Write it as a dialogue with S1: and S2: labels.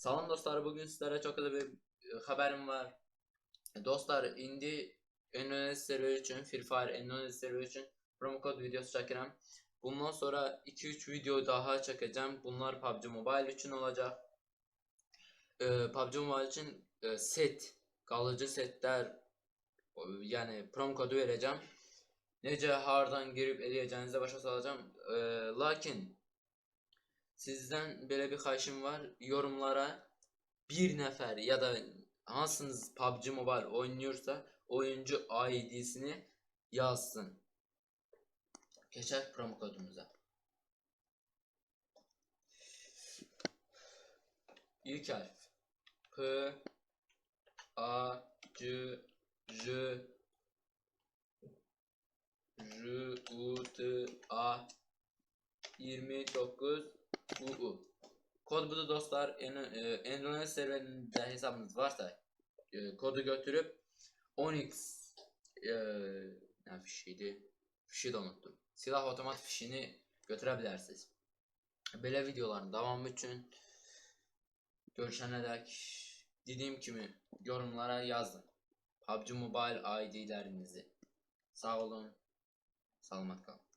S1: Salam dostlar, bugün sizlere çok da bir e, haberim var. Dostlar, indi Endonezya server için, Free Fire Endonezya server için promo kod videosu çekirəm. Bundan sonra 2-3 video daha çekeceğim. Bunlar PUBG Mobile için olacak. Ee, PUBG Mobile için e, set, kalıcı setler yani promo kodu vereceğim. Necə hardan girib eləyəcəyinizə başa salacağım. Ee, lakin sizdən belə bir xahişim var. Yorumlara bir nəfər ya da hansınız PUBG Mobile oynuyorsa oyuncu ID'sini yazsın. Keçək promo kodumuza. İlk harf P A C J J U T A 29 UU Kod budur dostlar. E, Endonezya serverinde hesabınız varsa e, kodu götürüp 10x e, ne fişiydi? Fişi de unuttum. Silah otomat fişini götürebilirsiniz. Belə videoların davamı üçün görüşənə dək dediyim kimi yorumlara yazın. PUBG Mobile ID'lərinizi. Sağ olun. Salamat qalın.